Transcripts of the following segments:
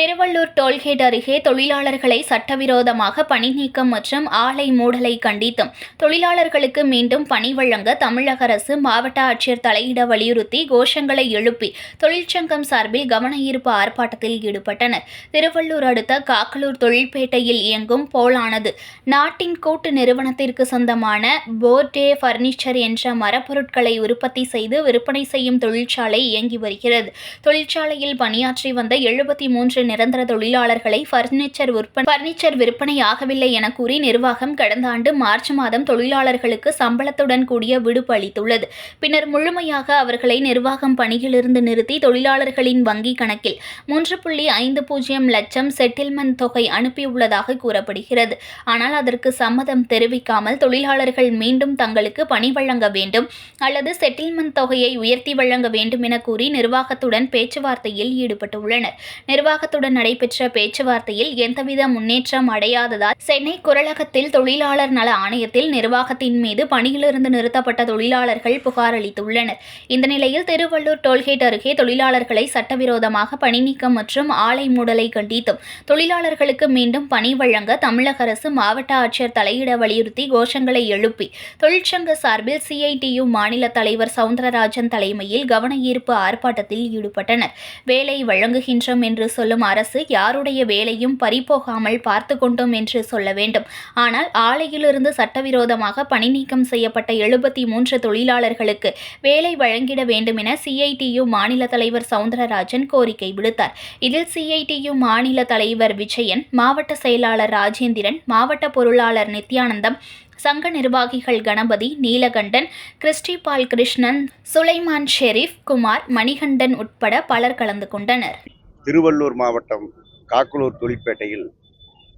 Tiruvallur tollgate அருகே தொழிலாளர்களை சட்டவிரோதமாக பணி நீக்கம் மற்றும் ஆலை மூடலை கண்டித்தும் தொழிலாளர்களுக்கு மீண்டும் பணி வழங்க தமிழக அரசு மாவட்ட ஆட்சியர் தலையிட வலியுறுத்தி கோஷங்களை எழுப்பி தொழிற்சங்கம் சார்பில் கவனஈர்ப்பு ஆர்ப்பாட்டத்தில் ஈடுபட்டனர். திருவள்ளூர் அடுத்த காக்கலூர் தொழில்பேட்டையில் இயங்கும் போலானது நாட்டின் கூட்டு நிறுவனத்திற்கு சொந்தமான போர்டே பர்னிச்சர் என்ற மரப்பொருட்களை உற்பத்தி செய்து விற்பனை செய்யும் தொழிற்சாலை இயங்கி வருகிறது. தொழிற்சாலையில் பணியாற்றி வந்த எழுபத்தி மூன்று நிரந்தர தொழிலாளர்களை பர்னிச்சர் விற்பனை பர்னிச்சர் விற்பனை ஆகவில்லை என கூறி நிர்வாகம் கடந்த ஆண்டு மார்ச் மாதம் தொழிலாளர்களுக்கு சம்பளத்துடன் கூடிய விடுப்பு அளித்துள்ளது. பின்னர் முழுமையாக அவர்களை நிர்வாகம் பணியிலிருந்து நிறுத்தி தொழிலாளர்களின் வங்கி கணக்கில் மூன்று புள்ளி ஐந்து பூஜ்ஜியம் லட்சம் செட்டில்மெண்ட் தொகை அனுப்பியுள்ளதாக கூறப்படுகிறது. ஆனால் அதற்கு சம்மதம் தெரிவிக்காமல் தொழிலாளர்கள் மீண்டும் தங்களுக்கு பணி வழங்க வேண்டும் அல்லது செட்டில்மெண்ட் தொகையை உயர்த்தி வழங்க வேண்டும் என கூறி நிர்வாகத்துடன் பேச்சுவார்த்தையில் ஈடுபட்டுள்ளனர். நிர்வாக நிர்வாகத்துடன் நடைபெற்ற பேச்சுவார்த்தையில் எந்தவித முன்னேற்றம் அடையாததால் சென்னை குரலகத்தில் தொழிலாளர் நல ஆணையத்தில் நிர்வாகத்தின் மீது பணியிலிருந்து நிறுத்தப்பட்ட தொழிலாளர்கள் புகார் அளித்துள்ளனர். இந்த நிலையில் திருவள்ளூர் டோல்கேட் அருகே தொழிலாளர்களை சட்டவிரோதமாக பணிநீக்கம் மற்றும் ஆலை மூடலை கண்டித்தும் தொழிலாளர்களுக்கு மீண்டும் பணி வழங்க தமிழக அரசு மாவட்ட ஆட்சியர் தலையிட வலியுறுத்தி கோஷங்களை எழுப்பி தொழிற்சங்க சார்பில் சிஐடியு மாநில தலைவர் சவுந்தரராஜன் தலைமையில் கவன ஈர்ப்பு ஆர்ப்பாட்டத்தில் ஈடுபட்டனர். வேலை வழங்குகின்றோம் என்று சொல்லும் அரசு யாருடைய வேலையும் பறிபோகாமல் பார்த்து கொண்டோம் என்று சொல்ல வேண்டும். ஆனால் ஆலையிலிருந்து சட்டவிரோதமாக பணி நீக்கம் செய்யப்பட்ட எழுபத்தி மூன்று தொழிலாளர்களுக்கு வேலை வழங்கிட வேண்டும் என சிஐடியு மாநில தலைவர் சவுந்தரராஜன் கோரிக்கை விடுத்தார். இதில் சிஐடியு மாநில தலைவர் விஜயன் மாவட்ட செயலாளர் ராஜேந்திரன் மாவட்ட பொருளாளர் நித்யானந்தம் சங்க நிர்வாகிகள் கணபதி நீலகண்டன் கிறிஸ்டிபால் கிருஷ்ணன் சுலைமான் ஷெரீப் குமார் மணிகண்டன் உட்பட பலர் கலந்து கொண்டனர். திருவள்ளூர் மாவட்டம் காக்குலூர் தொழிற்பேட்டையில்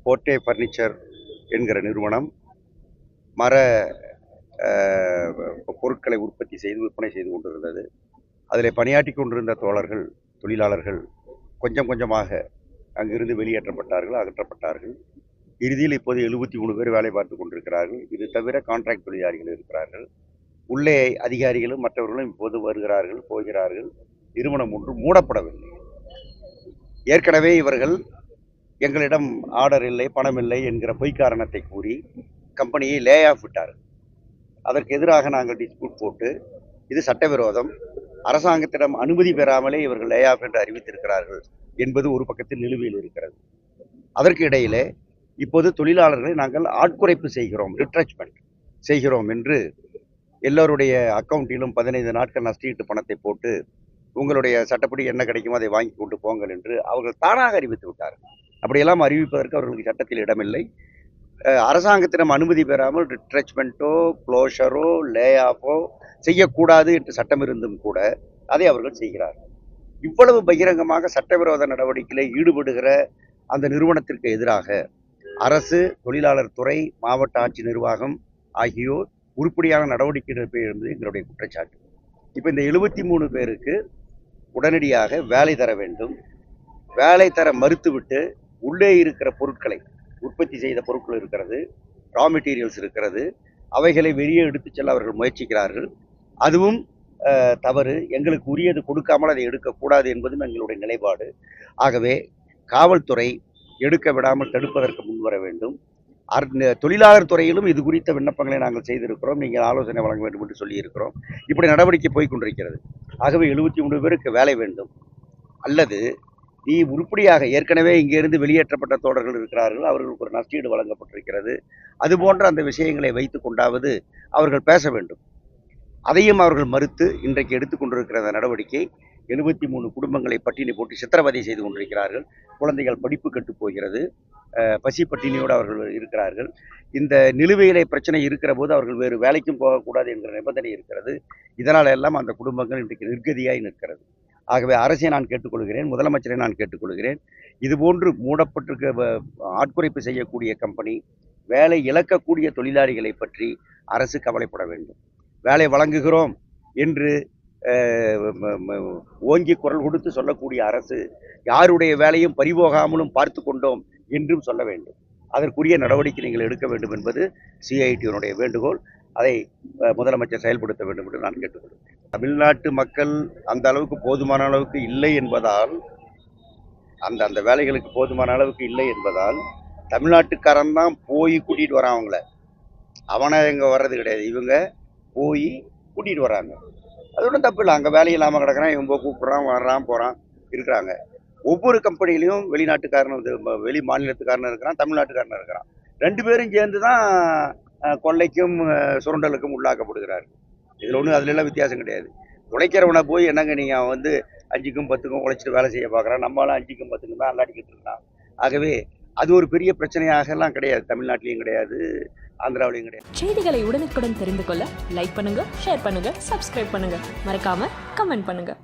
போட்டே ஃபர்னிச்சர் என்கிற நிறுவனம் மர பொருட்களை உற்பத்தி செய்து விற்பனை செய்து கொண்டிருந்தது. அதில் பணியாற்றி கொண்டிருந்த தோழர்கள் தொழிலாளர்கள் கொஞ்சம் கொஞ்சமாக அங்கிருந்து வெளியேற்றப்பட்டார்கள் அகற்றப்பட்டார்கள். இறுதியில் இப்போது எழுபத்தி மூணு பேர் வேலை பார்த்து கொண்டிருக்கிறார்கள். இது தவிர கான்ட்ராக்ட் தொழிலாளிகள் இருக்கிறார்கள். உள்ளே அதிகாரிகளும் மற்றவர்களும் இப்போது வருகிறார்கள் போகிறார்கள். நிறுவனம் ஒன்று மூடப்படவில்லை. ஏற்கனவே இவர்கள் எங்களிடம் ஆர்டர் இல்லை பணம் இல்லை என்கிற பொய் காரணத்தை கூறி கம்பெனியை லே ஆஃப் விட்டார் அதற்கு எதிராக நாங்கள் டிஸ்பியூட் போட்டு இது சட்டவிரோதம் அரசாங்கத்திடம் அனுமதி பெறாமலே இவர்கள் லே ஆஃப் என்று அறிவித்திருக்கிறார்கள் என்பது ஒரு பக்கத்தில் நிலுவையில் இருக்கிறது. அதற்கு இடையிலே இப்போது தொழிலாளர்களை நாங்கள் ஆட்குறைப்பு செய்கிறோம் ரிட்ரச்மெண்ட் செய்கிறோம் என்று எல்லோருடைய அக்கௌண்ட்டிலும் பதினைந்து நாட்கள் நஷ்டீட்டு பணத்தை போட்டு உங்களுடைய சட்டப்படி என்ன கிடைக்குமோ அதை வாங்கி கொண்டு போங்கள் என்று அவர்கள் தானாக அறிவித்து விட்டார்கள். அப்படியெல்லாம் அறிவிப்பதற்கு அவர்களுக்கு சட்டத்தில் இடமில்லை. அரசாங்கத்திடம் அனுமதி பெறாமல் ரிட்ரெச்மெண்ட்டோ க்ளோஷரோ லே ஆஃபோ செய்யக்கூடாது என்று சட்டம் இருந்தும் கூட அதை அவர்கள் செய்கிறார்கள். இவ்வளவு பகிரங்கமாக சட்டவிரோத நடவடிக்கையில் ஈடுபடுகிற அந்த நிறுவனத்திற்கு எதிராக அரசு தொழிலாளர் துறை மாவட்ட ஆட்சி நிர்வாகம் ஆகியோர் உருப்படியான நடவடிக்கை எடுப்பது எங்களுடைய குற்றச்சாட்டு. இப்போ இந்த எழுபத்தி மூணு பேருக்கு உடனடியாக வேலை தர வேண்டும். வேலை தர மறுத்துவிட்டு உள்ளே இருக்கிற பொருட்களை உற்பத்தி செய்த பொருட்கள் இருக்கிறது ரா மெட்டீரியல்ஸ் இருக்கிறது அவைகளை வெளியே எடுத்துச் செல்ல அவர்கள் முயற்சிக்கிறார்கள். அதுவும் தவறு. எங்களுக்கு உரியது கொடுக்காமல் அதை எடுக்கக்கூடாது என்பதும் எங்களுடைய நிலைப்பாடு. ஆகவே காவல்துறை எடுக்க விடாமல் தடுப்பதற்கு முன்வர வேண்டும். அர்- தொழிலாளர் துறையிலும் இது குறித்த விண்ணப்பங்களை நாங்கள் செய்திருக்கிறோம். நீங்கள் ஆலோசனை வழங்க வேண்டும் என்று சொல்லியிருக்கிறோம். இப்படி நடவடிக்கை போய் கொண்டிருக்கிறது. ஆகவே எழுபத்தி மூணு பேருக்கு வேலை வேண்டும். அல்லது நீ உருப்படியாக ஏற்கனவே இங்கிருந்து வெளியேற்றப்பட்ட தோழர்கள் இருக்கிறார்கள் அவர்களுக்கு ஒரு நஷ்டீடு வழங்கப்பட்டிருக்கிறது. அது போன்ற அந்த விஷயங்களை வைத்து கொண்டாவது அவர்கள் பேச வேண்டும். அதையும் அவர்கள் மறுத்து இன்றைக்கு எடுத்துக்கொண்டிருக்கிற அந்த நடவடிக்கை எழுபத்தி மூணு குடும்பங்களை பட்டினி போட்டு சித்திரவதை செய்து கொண்டிருக்கிறார்கள். குழந்தைகள் படிப்பு கெட்டு போகிறது. பசி பட்டினியோடு அவர்கள் இருக்கிறார்கள். இந்த நிலுவையிலே பிரச்சனை இருக்கிற போது அவர்கள் வேறு வேலைக்கும் போகக்கூடாது என்கிற நிபந்தனை இருக்கிறது. இதனால் எல்லாம் அந்த குடும்பங்கள் இன்றைக்கு நிர்கதியாய் நிற்கிறது. ஆகவே அரசை நான் கேட்டுக்கொள்கிறேன் முதலமைச்சரை நான் கேட்டுக்கொள்கிறேன். இதுபோன்று மூடப்பட்டிருக்க வ- ஆட்குறைப்பு செய்யக்கூடிய கம்பெனி வேலை இழக்கக்கூடிய தொழிலாளிகளை பற்றி அரசு கவலைப்பட வேண்டும். வேலை வழங்குகிறோம் என்று ஓங்கி குரல் கொடுத்து சொல்லக்கூடிய அரசு யாருடைய வேலையும் பறிபோகாமலும் பார்த்து கொண்டோம் என்றும் சொல்ல வேண்டும். அதற்குரிய நடவடிக்கை நீங்கள் எடுக்க வேண்டும் என்பது சிஐடியினுடைய வேண்டுகோள். அதை முதலமைச்சர் செயல்படுத்த வேண்டும் என்று நான் கேட்டுக்கொள்கிறேன். தமிழ்நாட்டு மக்கள் அந்த அளவுக்கு போதுமான அளவுக்கு இல்லை என்பதால் அந்த அந்த வேலைகளுக்கு போதுமான அளவுக்கு இல்லை என்பதால் தமிழ்நாட்டுக்காரன் தான் போய் கூட்டிகிட்டு வரான் அவங்கள. அவனை இங்கே வர்றது கிடையாது. இவங்க போய் கூட்டிகிட்டு வராங்க. அது ஒன்றும் தப்பு இல்லை. அங்கே வேலை இல்லாமல் கிடக்குறான் இவன் போய் கூப்பிட்றான் வர்றான் போகிறான் இருக்கிறாங்க. ஒவ்வொரு கம்பெனிலையும் வெளிநாட்டுக்காரன் வந்து வெளி மாநிலத்துக்காரனும் இருக்கிறான் தமிழ்நாட்டுக்காரனும் இருக்கிறான். ரெண்டு பேரும் சேர்ந்து தான் கொள்ளைக்கும் சுரண்டலுக்கும் உள்ளாக்கப்படுகிறார் இதில் ஒன்றும் அதுலெல்லாம் வித்தியாசம் கிடையாது. உழைக்கிறவனை போய் என்னங்க நீங்கள் அவன் வந்து அஞ்சுக்கும் பத்துக்கும் உழைச்சிட்டு வேலை செய்ய பார்க்குறான்? நம்மளாம் அஞ்சுக்கும் பத்துக்கும் தான் அல்லாடிக்கிட்டு இருக்கான் ஆகவே அது ஒரு பெரிய பிரச்சனையாக எல்லாம் கிடையாது. தமிழ்நாட்டிலையும் கிடையாது ஆந்திராவிலையும் கிடையாது. செய்திகளை உடனுக்குடன் தெரிந்து கொள்ள லைக் பண்ணுங்க ஷேர் பண்ணுங்க சப்ஸ்கிரைப் பண்ணுங்க. மறக்காம கமெண்ட் பண்ணுங்க.